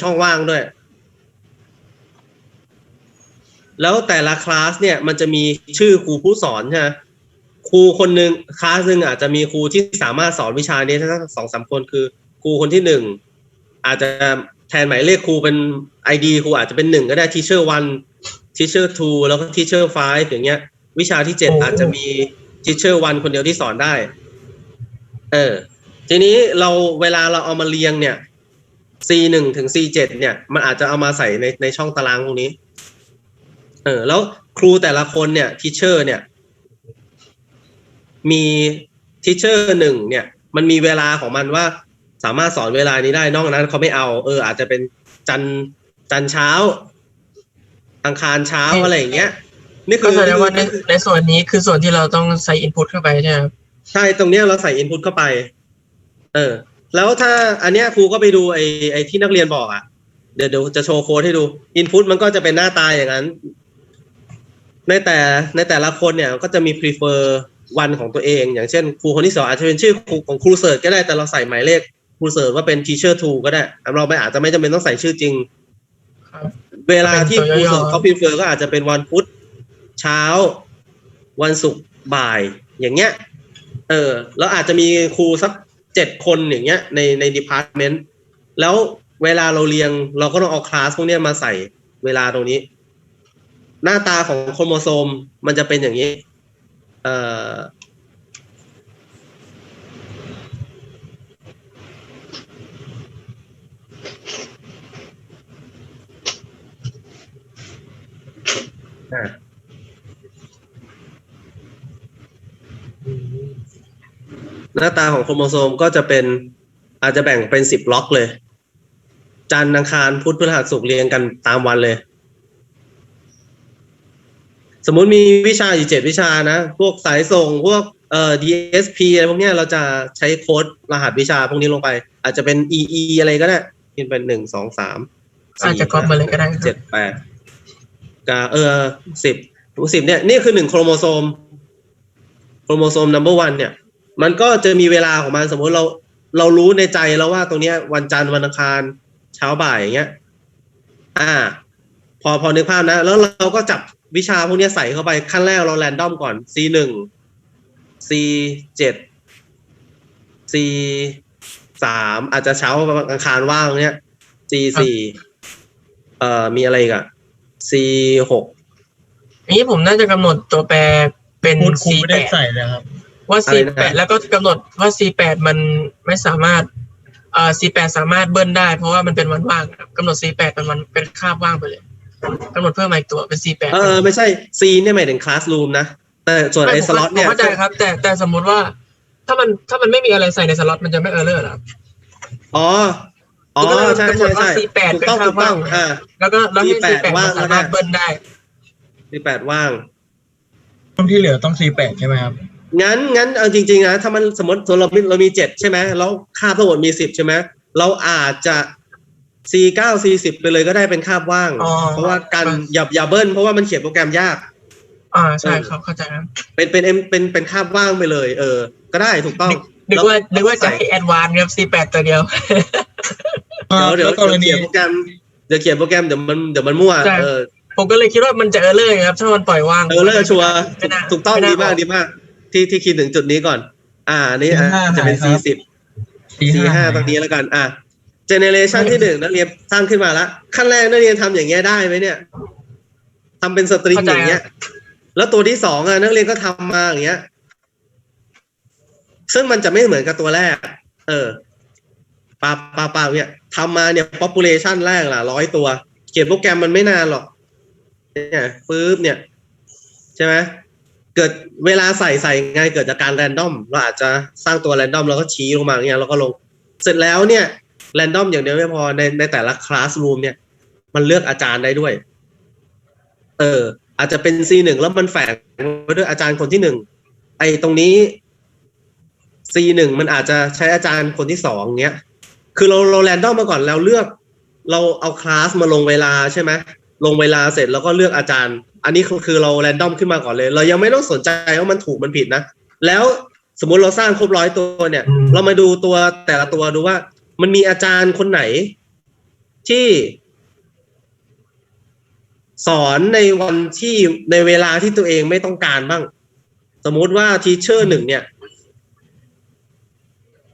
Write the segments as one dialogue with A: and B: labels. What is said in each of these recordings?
A: ช่องว่างด้วย แล้วแต่ละคลาสเนี่ยมันจะมีชื่อครูผู้สอนใช่ไหมครูคนหนึ่งคลาสหนึ่งอาจจะมีครูที่สามารถสอนวิชานี้ทั้งสองสามคนคือครูคนที่หนึ่งอาจจะแทนหมายเลขครูเป็นไอดีครูอาจจะเป็นหนึ่งก็ได้ teacher one teacher two แล้วก็ teacher five อย่างเงี้ย วิชาที่เจ็ด
B: โอ้
A: อาจจะมี teacher one คนเดียวที่สอนได้ เออ ทีนี้เราเวลาเราเอามาเรียงเนี่ย C หนึ่งถึง C เจ็ดเนี่ย มันอาจจะเอามาใส่ในในช่องตารางพวกนี้ เออ แล้วครูแต่ละคนเนี่ย teacher เนี่ย มี teacher หนึ่งเนี่ย มันมีเวลาของมันว่าสามารถสอนเวลานี้ได้ นอกนั้นเขาไม่เอา เออ อาจจะเป็นจันทร์จันทร์เช้าอังคารเช้าอะไรอย่างเงี้ย นี่คื
B: ก็
A: อ
B: แสดงว่าในในส่วนนี้คือส่วนที่เราต้องใส่อินพุตเข้าไปใช่ไหมครับ
A: ใช่ ตรงเนี้ยเราใส่ input เข้าไป เออ แล้วถ้าอันเนี้ยครูก็ไปดูไอ้ไอ้ที่นักเรียนบอกอะ เดี๋ยวเดี๋ยวจะโชว์โค้ดให้ดู input มันก็จะเป็นหน้าตาอย่างนั้น ในแต่ในแต่ละคนเนี่ยก็จะมี prefer วันของตัวเอง อย่างเช่นครูคนที่สองอาจจะเป็นชื่อครูของครูเสิร์ชก็ได้แต่เราใส่หมายเลขครูเสิร์ชว่าเป็น teacher two ก็ได้เราไม่อาจจะไม่จำเป็นต้องใส่ชื่อจริง
B: ครับ
A: เวลาที่ค
B: เป็น
A: รู
B: ตัวย่อ
A: เสิร์ชเขา prefer ก็อาจจะเป็นวันพุธเช้า วันศุกร์บ่ายอย่างเงี้ย เออ แล้วอาจจะมีครูสัก เจ็ดคนอย่างเงี้ยในในดีพาร์ตเมนต์แล้วเวลาเราเรียง เราก็ต้องเอาคลาสพวกเนี้ยมาใส่เวลาตรงนี้ หน้าตาของโครโมโซมมันจะเป็นอย่างนี้เอ่ออะ หน้าตาของโครโมโซมก็จะเป็นอาจจะแบ่งเป็นสิบล็อกเลย จันทร์อังคารพุธพฤหัสศุกร์เรียงกันตามวันเลย สมมุติมีวิชาอยู่เจ็ดวิชานะ พวกสายส่งพวกเอ่อ DSP อะไรพวกเนี้ยเราจะใช้โค้ดรหัสวิชาพวกนี้ลงไป อาจจะเป็น EE อะไรก็ได้พิมพ์เป็นหนึ่งสองสาม
B: อาจจะก๊อปมาเลยก็ได้ครับ
A: เจ็ดแปดกาเออสิบสิบเนี่ยนี่คือหนึ่งโครโมโซม โครโมโซม number one เนี่ย มันก็จะมีเวลาของมันสมมติเราเรารู้ในใจแล้วว่าตรงเนี้ย วันจันทร์วันอังคารเช้าบ่ายอย่างเงี้ย อ่า พอพอนึกภาพนะ แล้วเราก็จับวิชาพวกเนี้ยใส่เข้าไปขั้นแรกเราแรนดอมก่อน C หนึ่ง C เจ็ด C สามอาจจะเช้าวันอังคารว่างเนี้ย C สี่เอ่อมีอะไรอีกอะ C หก
B: อันนี้ผมน่าจะกำหนดตัวแปรเป็น
C: พูดครูไม่ได้
B: C8
C: ใส่เลยครับ
B: ว่า
A: อะไรนะ
B: C8 แล้วก็กำหนดว่า C8 มันไม่สามารถเอ่อ C8 สามารถเบิ้ลได้ เพราะว่ามันเป็นวันว่างครับกำหนด C8 เป็นวันเป็นคาบว่างไปเลยกำหนดเพิ่มมาอีกตัวเป็น C8
A: เออไม่ใช่ C เนี่ยหมายถึงคลาส o ูมนะแต่ส่วนไอ้
B: ม่
A: สล็อต
B: ผม
A: เนี่ย
B: เข้าใจครับ แต่แต่สมมุติว่าถ้ามันถ้ามันไม่มีอะไรใส่ในสล็อตมันจะไม่เออร์เลอร์หรอครับ
A: อ๋ออ๋อ
B: ก็เลย
A: ใช่
B: กำหน
A: ใช่
B: ดว่า
A: ใช่
B: C8
A: ถูกต้อง
B: เป็น
A: ถูกต้อง
B: ค่าว่าง
A: อ่า
B: แล้วก็แล้วให้
A: C8
B: C8
A: ว่าง
B: มันสามารถ
A: แล้วนะ
B: เบิ้ลได้
A: C แปดว่าง
C: ช่วงที่เหลือต้อง C8 ใช่ไหมครับ
A: งั้นงั้นเอาจริงๆนะถ้ามันสมมติเรามีเรามีเจ็ดใช่ไหมแล้วคาบทั้งหมดมีสิบใช่ไหมเราอาจจะ C เก้า C สิบไปเลยก็ได้เป็นคาบว่าง
B: อ๋อ
A: เพราะว่าการอย่าอย่าเบิ้ลเพราะว่ามันเขียนโปรแกรมยาก
B: อ่าใช่ครับเข้าใจครับ
A: เป็นเป็นเป็นเป็นเป็นคาบว่างไปเลย เออ ก็ได้ถูกต้อง
B: นึกว่านึกว่าจะให้แอดวานซ์ครับ C8 ตัวเดียว
A: เดี๋ยวเดี๋ยว
C: แล้วกร
A: เดี๋ยว
C: ณี
A: เขียนโปรแกรมเดี๋ยวเขียนโปรแกรมเดี๋ยวมันเดี๋ยวมันมั่ว
B: ใช่
A: เออ
B: ผมก็เลยคิดว่ามันจะเออร์เลอร์ครับ ถ้ามันปล่อยว่าง
A: เออเลอร์ชัวร์
B: ไม่น่า
A: ถูกต้อง
B: ไน่
A: ดีมากดีมาก ที่ที่คิดถึงจุดนี้ก่อน อ่าอันนี่อะ
C: C5
A: จะเป็น C
C: หายครับ
A: สิบ C ห้าตรงนี้แล้วกัน อะเจเนเรชันที่หนึ่งนักเรียนสร้างขึ้นมาแล้วขั้นแรกนักเรียนทำอย่างเงี้ยได้ไหมเนี่ยทำเป็นสตริงอย่างเงี้ย แล้วตัวที่สองอะนักเรียนก็ทำมาอย่างเงี้ย ซึ่งมันจะไม่เหมือนกับตัวแรก เออปาปาปาเนี่ยทำมาเนี่ย population แรกล่ะร้อยตัว เขียนโปรแกรมมันไม่นานหรอกเนี่ยปึ๊บเนี่ย ใช่ไหม เกิดเวลาใส่ใส่ไงเกิดจากการแรนดอมเราอาจจะสร้างตัวแรนดอมแล้วก็ชี้ลงมาอย่างเงี้ยแล้วก็ลง เสร็จแล้วเนี่ยแรนดอมอย่างเดียวไม่พอในในแต่ละคลาสรูมเนี่ย มันเลือกอาจารย์ได้ด้วย เออ อาจจะเป็น C หนึ่งแล้วมันแฝงไว้ด้วยอาจารย์คนที่หนึ่งไอ้ตรงนี้ C หนึ่งมันอาจจะใช้อาจารย์คนที่สองเนี้ย คือเราเราแรนดอมมาก่อนแล้วเลือก เราเอาคลาสมาลงเวลาใช่ไหมลงเวลาเสร็จแล้วก็เลือกอาจารย์ อันนี้คือคือเราแรนดอมขึ้นมาก่อนเลย เรายังไม่ต้องสนใจว่ามันถูกมันผิดนะ แล้วสมมุติเราสร้างครบร้อยตัวเนี่ย
B: อืม
A: เรามาดูตัวแต่ละตัวดูว่า มันมีอาจารย์คนไหน ที่ สอนในวันที่ในเวลาที่ตัวเองไม่ต้องการบ้าง สมมุติว่าทีเชอร์หนึ่งเนี่ย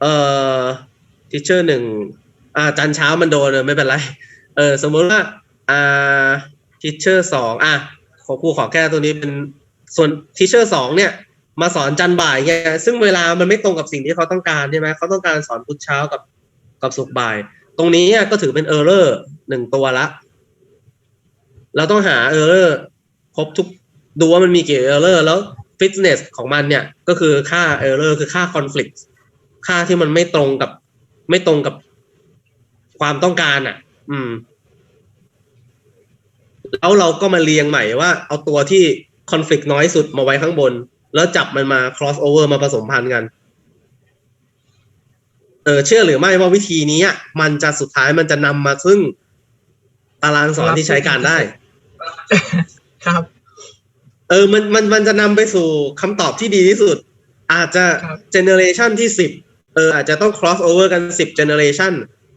A: เอ่อทีเชอร์หนึ่งอ่าจันเช้ามันโดนเออไม่เป็นไร เออ สมมุติว่า อ่าทีเชอร์สองอะ ขอครูขอแก้ตัวนี้เป็นส่วนทีเชอร์สองเนี่ย มาสอนจันบ่ายไงซึ่งเวลามันไม่ตรงกับสิ่งที่เขาต้องการใช่ไหมเขาต้องการสอนพุธเช้ากับกับสุกบ่าย ตรงนี้อะก็ถือเป็นเออร์เรอร์หนึ่งตัวละ เราต้องหาเออร์เรอร์ครบทุกดูว่ามันมีกี่เออร์เรอร์แล้วฟิตเนสของมันเนี่ย ก็คือค่าเออร์เรอร์คือค่าคอน FLICT ค่าที่มันไม่ตรงกับไม่ตรงกับความต้องการอะ อืม แล้วเราก็มาเรียงใหม่ว่า เอาตัวที่คอน FLICT น้อยสุดมาไว้ข้างบน แล้วจับมันมา cross over มาผสมพันธุ์กัน เออเชื่อหรือไม่ว่าวิธีนี้อะมันจะสุดท้ายมันจะนำมาซึ่งตารางสอนที่ใช้การได้
B: ครับ
A: เออมันมันมันจะนำไปสู่คำตอบที่ดีที่สุด อาจจะ
B: ครับ
A: เจเนอเรชันที่สิบเอออาจจะต้อง cross over กันสิบเจเนอเรชัน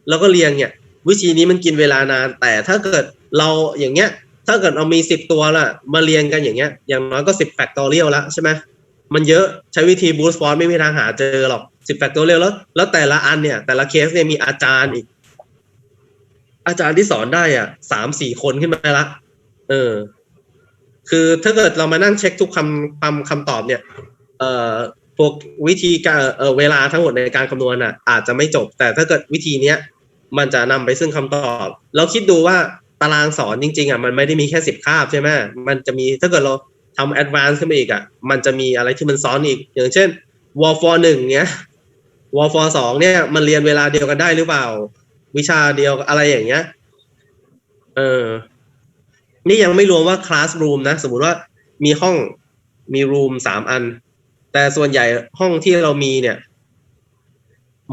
A: แล้วก็เรียงเนี่ย วิธีนี้มันกินเวลานาน แต่ถ้าเกิดเราอย่างเงี้ย ถ้าเกิดเรามีสิบตัวละมาเรียงกันอย่างเงี้ย อย่างน้อยก็สิบแฟกตอเรียลละใช่ไหมมันเยอะใช้วิธี boost force ไม่มีทางหาเจอหรอกสิบแฟกตอเรียลแล้ว แล้วแต่ละอันเนี่ย แต่ละเคสเนี่ยมีอาจารย์อีก อาจารย์ที่สอนได้อะสามสี่คนขึ้นมาละ เออ คือถ้าเกิดเรามานั่งเช็คทุกคำคำคำตอบเนี่ย เอ่อพวกวิธีการเออเวลาทั้งหมดในการคำนวณอะ อาจจะไม่จบ แต่ถ้าเกิดวิธีเนี้ย มันจะนำไปซึ่งคำตอบ เราคิดดูว่าตารางสอนจริงๆอะมันไม่ได้มีแค่สิบคาบใช่ไหมมันจะมีถ้าเกิดเราทำแอดวานซ์ขึ้นไปอีกอะมันจะมีอะไรที่มันซ้อนอีก อย่างเช่นวอลฟอร์หนึ่งเนี้ยวอลฟอร์สองเนี่ยมันเรียนเวลาเดียวกันได้หรือเปล่า วิชาเดียวอะไรอย่างเงี้ยเออนี่ยังไม่รวมว่าคลาสรูมนะ สมมุติว่ามีห้องมีรูมสามอัน แต่ส่วนใหญ่ห้องที่เรามีเนี่ย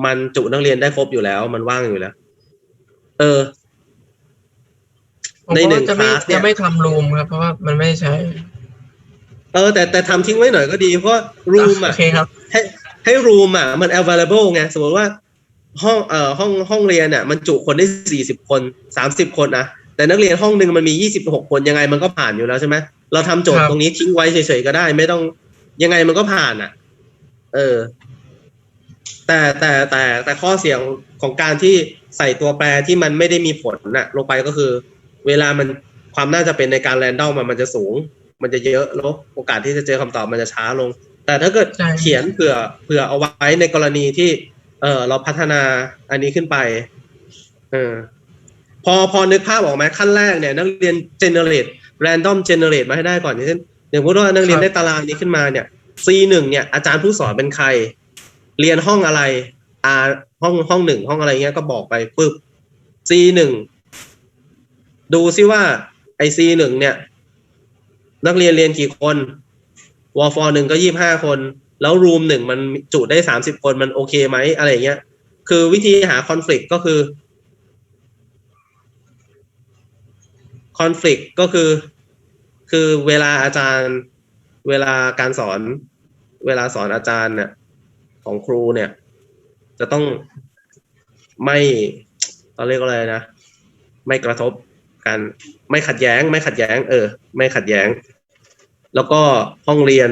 A: มันจุนักเรียนได้ครบอยู่แล้ว มันว่างอยู่แล้ว เออ
B: ผม
A: ในหนึ่ง
B: ก็จะไม่
A: คลาสเนี่ย
B: จะไม่ทำรูมครับ เพราะว่ามันไม่ใช้
A: เออ แต่แต่ทำทิ้งไว้หน่อยก็ดี เพราะรูม
B: โอ
A: อะ
B: เคครับ
A: ให้ให้รูมอะ มัน available ไงสมมติว่าห้องเอ่อห้องห้องเรียนอะ มันจุคนได้สี่สิบคนสามสิบคนนะแต่นักเรียนห้องหนึ่งมันมียี่สิบหกคนยังไงมันก็ผ่านอยู่แล้วใช่ไหมเราทำโจท
B: ครั
A: ย์
B: บ
A: ตรงนี้ทิ้งไว้เฉยๆก็ได้ ไม่ต้องยังไงมันก็ผ่านอะ เออ แต่แต่แต่แต่ข้อเสียงของการที่ใส่ตัวแปรที่มันไม่ได้มีผลน่ะ ลงไปก็คือ เวลามันความน่าจะเป็นในการแรนดอมมันมันจะสูง มันจะเยอะแล้วโอกาสที่จะเจอคำตอบมันจะช้าลง แต่ถ้าเกิด
B: ใช่
A: เขียนเผื่อเผื่อเอาไว้ในกรณีที่ เออเราพัฒนาอันนี้ขึ้นไป เออพอพอนึกภาพออกไหมขั้นแรกเนี่ย นักเรียน generate random generate มาให้ได้ก่อนอย่างเช่นอย่างพูดว่านักเรียน
B: ครับ
A: ได้ตารางนี้ขึ้นมาเนี่ย C หนึ่งเนี่ยอาจารย์ผู้สอนเป็นใคร เรียนห้องอะไรอ่าห้องห้องหนึ่งห้องอะไรเงี้ยก็บอกไปปึ๊บ C หนึ่งดูซิว่าไอ C หนึ่งเนี่ย นักเรียนเรียนกี่คนวอลฟอหนึ่งก็ยี่บห้าคน แล้วรูมหนึ่งมันจุได้สามสิบคนมันโอเคไหมอะไรเงี้ย คือวิธีหาคอน FLICT ก็คือคอน FLICT ก็คือ คือเวลาอาจารย์ เวลาการสอน เวลาสอนอาจารย์เนี่ย ของครูเนี่ย จะต้องไม่เราเรียกว่าอะไรนะ ไม่กระทบกันไม่ขัดแย้ง ไม่ขัดแย้ง เออ ไม่ขัดแย้ง แล้วก็ห้องเรียน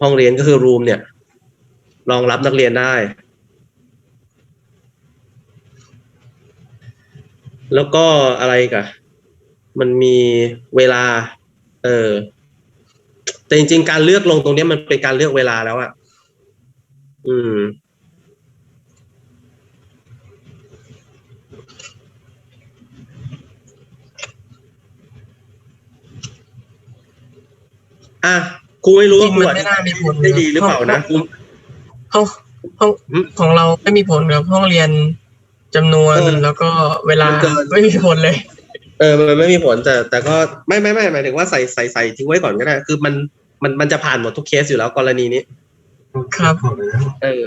A: ห้องเรียนก็คือรูมเนี่ย รองรับนักเรียนได้ แล้วก็อะไรกันมันมีเวลา เออแต่จริงๆ การเลือกลงตรงนี้มันเป็นการเลือกเวลาแล้วอะ อืม อะครูไม่รู้
B: จริ
A: ว่างครู
B: มัน
A: อ
B: ไม่
A: ธิ
B: น่า
A: บาย
B: มีผล
A: ได้ดีหรือเปล่านะครู
B: ห้องห้อง
A: อืม
B: ของเราไม่มีผลครับห้องเรียนจำนวน
A: เออ
B: แล้วก็เวลา
A: มันเกิน
B: ไม่มีผลเลย
A: เออมันไม่มีผลแต่แต่ก็ไม่ไม่ไม่หมายถึงว่าใส่ใส่ใส่ทิ้งไว้ก่อนก็ได้ คือมันมันมันจะผ่านหมดทุกเคสอยู่แล้วกรณีนี้
B: ครับ
A: เออ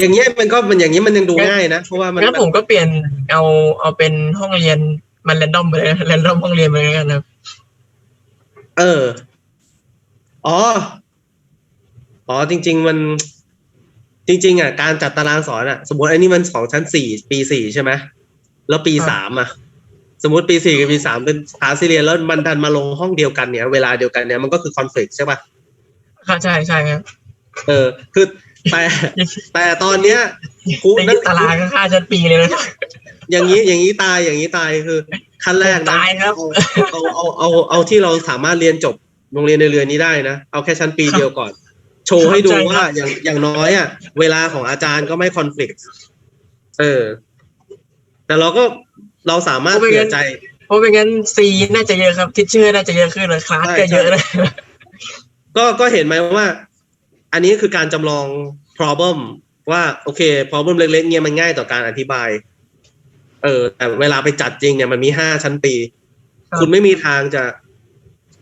A: อย่างเงี้ยมันก็มันอย่างนี้มันยังดูง่ายนะเพราะว่ามัน
B: งั้นผมก็เปลี่ยนเอาเอาเป็นห้องเรียนมันแรนดอมไปเลยแรนดอมห้องเรียนไปเลยกันครับ
A: เออ อ๋อ อ๋อจริง ๆ มัน จริง ๆ อะ การจัดตารางสอนอะ สมมติไอ้นี่มันของชั้นสี่ปีสี่ใช่ไหมแล้วปีสามอะ สมมติปีสี่กับปีสามเป็นคลาสที่เรียนแล้วมันดันมาลงห้องเดียวกันเนี่ย เวลาเดียวกันเนี่ยมันก็คือคอนฟ lict ใช่ป่ะ
B: ค่ะใช่ใช่ครับ
A: เออ คือแต่แต่ตอนเนี้ยครู
B: ใน
A: นัก
B: ตารางก็ค่าชั้นปีเลยนะ
A: อย่างนี้อย่างนี้ตายอย่างนี้ตายคือ ขั้นแรกนะ
B: ตายครับ
A: เอาเอาเอาเอาเอาที่เราสามารถเรียนจบโรงเรียนในเรือนนี้ได้นะเอาแค่ชั้นปีเดียวก่อน โชว์ให้ดู
B: เข้าใจครับ
A: ว่าอย่างอย่างน้อยอะ เวลาของอาจารย์ก็ไม่คอนฟ lict เออ แต่เราก็เราสามารถเผื่อใจ
B: เพราะไม่งั้นซีน่าจะเยอะครับทิชเชอร์น่าจะเยอะขึ้นเลยคลาส
A: ใช่
B: ก็เยอะนะ
A: ก็ก็เห็นไหมว่า อันนี้คือการจำลอง problem ว่าโอเค problem เล็กๆเนี่ยมันง่ายต่อการอธิบาย เออแต่เวลาไปจัดจริงเนี่ยมันมีห้าชั้นปี
B: ครับ
A: คุณไม่มีทางจะ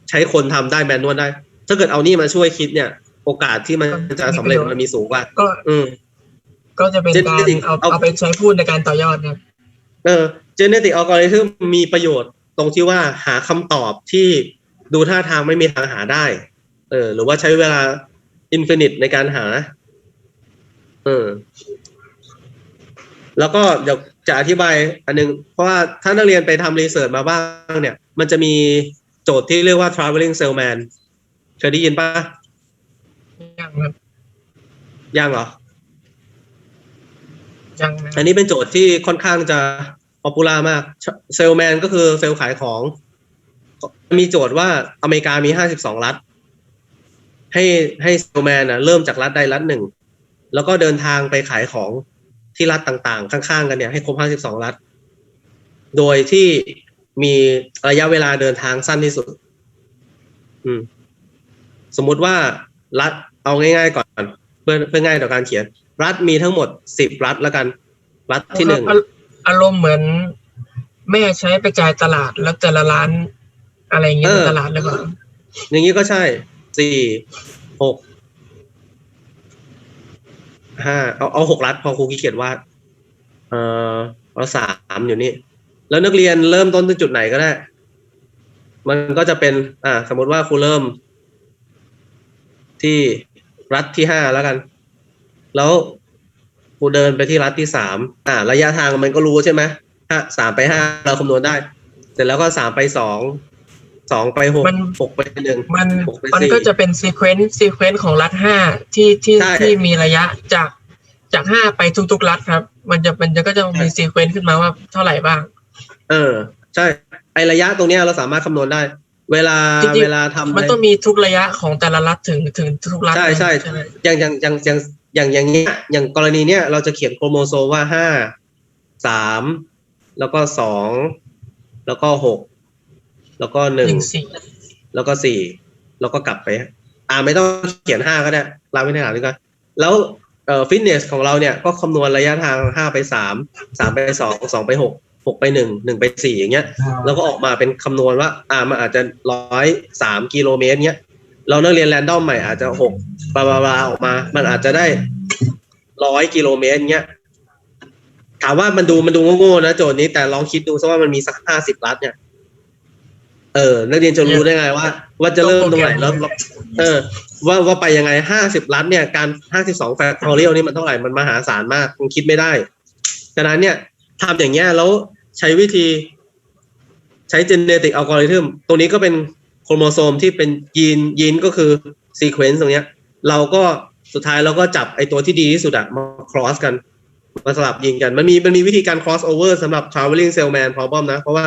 A: ใช้คนทำได้แมนนวลได้ ถ้าเกิดเอานี่มาช่วยคิดเนี่ย โอกาสที่มันจะสำเร็จมันมีสูงกว่า
B: ก็
A: อืม
B: ก็จะเป็นการ
A: จริงๆ
B: เอา
A: เอา
B: เอาไปใช้พูดในการต่อยอดนะ
A: เออ genetic algorithm มีประโยชน์ตรงที่ว่าหาคำตอบที่ดูท่าทางไม่มีทางหาได้ เออ หรือว่าใช้เวลา infinite ในการหา เออ แล้วก็เดี๋ยวจะอธิบายอันนึง เพราะว่าถ้านักเรียนไปทำรีเสิร์ชมาบ้างเนี่ย มันจะมีโจทย์ที่เรียกว่า traveling salesman เคยได้ยินปะ
B: ยังครับ
A: ยังเหรอ
B: ยังนะ
A: อันนี้เป็นโจทย์ที่ค่อนข้างจะป๊อปปูล่ามาก เซลแมนก็คือเซลล์ขายของ มีโจทย์ว่าอเมริกามีห้าสิบสองรัฐ ให้ให้เซลแมนนะเริ่มจากรัฐใดรัฐหนึ่ง แล้วก็เดินทางไปขายของที่รัฐต่างๆ ข้างๆ กันเนี่ยให้ครบห้าสิบสองรัฐ โดยที่มีระยะเวลาเดินทางสั้นที่สุด อืม สมมุติว่ารัฐเอาง่ายๆก่อน เพื่อเพื่อง่ายต่อการเขียน รัฐมีทั้งหมดสิบรัฐแล้วกัน รัฐที่หนึ่ง
B: อาอารมณ์เหมือน แม่ใช้ไปจ่ายตลาดแล้วแต่ละร้าน อะไรอย่างเงี้ย
A: เออ
B: ในตลาดหรือเปล่า
A: อย่างนี้ก็ใช่ สี่หกห้าเอาเอาหกรัฐพอครูขี้เกียจวาดเออเอาสามอยู่นี่ แล้วนักเรียนเริ่มต้นที่จุดไหนก็ได้ มันก็จะเป็น อ่า สมมติว่าครูเริ่ม ที่รัฐที่ห้าแล้วกัน แล้วครูเดินไปที่รัฐที่สามอ่า ระยะทางมันก็รู้ใช่ไหมห้าสามไปห้าเราคำนวณได้ เสร็จแล้วก็สามไปสอง สองไปหก
B: มัน
A: หกไปหนึ่ง
B: มัน
A: หกไป
B: มัน
A: สี่
B: ก็จะเป็นซีเควนซ์ซีเควนซ์ของรัฐห้าที่ที่
A: ใช่
B: ที่มีระยะจากจากห้าไปทุกๆรัฐครับ มันจะมันจะก็จะมีซีเควนซ์ขึ้นมาว่าเท่าไหร่บ้าง
A: เออ ใช่ไอระยะตรงเนี้ยเราสามารถคำนวณได้ เวลา
B: จริงๆ
A: เวลาทำ
B: มัน
A: ใน
B: ต้องมีทุกระยะของแต่ละรัฐถึงถึงทุกรัฐ
A: ใช่ใช่
B: ไหม
A: อย่างอย่างอย่างอย่างอย่างอย่างเงี้ยอย่างกรณีเนี้ยเราจะเขียนโครโมโซมว่าห้าสามแล้วก็สองแล้วก็หก แล้วก็ห
B: ห
A: นึ่ง
B: นึ่งสี่
A: แล้วก็สี่แล้วก็กลับไป อ่าไม่ต้องเขียนห้าก็ได้เราไม่ได้หาดีกว่าแล้วเอ่อฟิตเนสของเราเนี่ยก็คำนวณระยะทางห้าไปสามสามไปสองสองไปหกหกไปหนึ่งหนึ่งไปสี่อย่างเงี้ย แล้วก็ออกมาเป็นคำนวณว่า อ่ามันอาจจะร้อยสามกิโลเมตรเนี้ยเรานักเรียนแรนดอมใหม่อาจจะหกบลาบลาบลาออกมา มันอาจจะได้ร้อยกิโลเมตรเนี้ยถามว่ามันดูมันดูโง่ๆนะโจทย์นี้แต่ลองคิดดูซะว่ามันมีสักห้าสิบรัฐเนี่ย เออ นักเรียนจะรู้ได้ไงว่า ว่าจะเริ่มตรงไหนแล้วแล้วเออ ว่าว่าไปยังไงห้าสิบรัฐเนี่ยการห้าสิบสองแฟกทอเรียลนี่มันเท่าไหร่มันมหาศาลมากมันคิดไม่ได้ฉะนั้นเนี่ยทำอย่างเงี้ยแล้วใช้วิธี ใช้ genetic algorithm ตรงนี้ก็เป็นโครโมโซมที่เป็นยีนยีนก็คือ sequence ตรงเนี้ย เราก็สุดท้ายเราก็จับไอตัวที่ดีที่สุดอะมา cross กันมาสลับยิงกัน มันมีมันมีวิธีการ cross over สำหรับ traveling salesman problem นะ เพราะว่า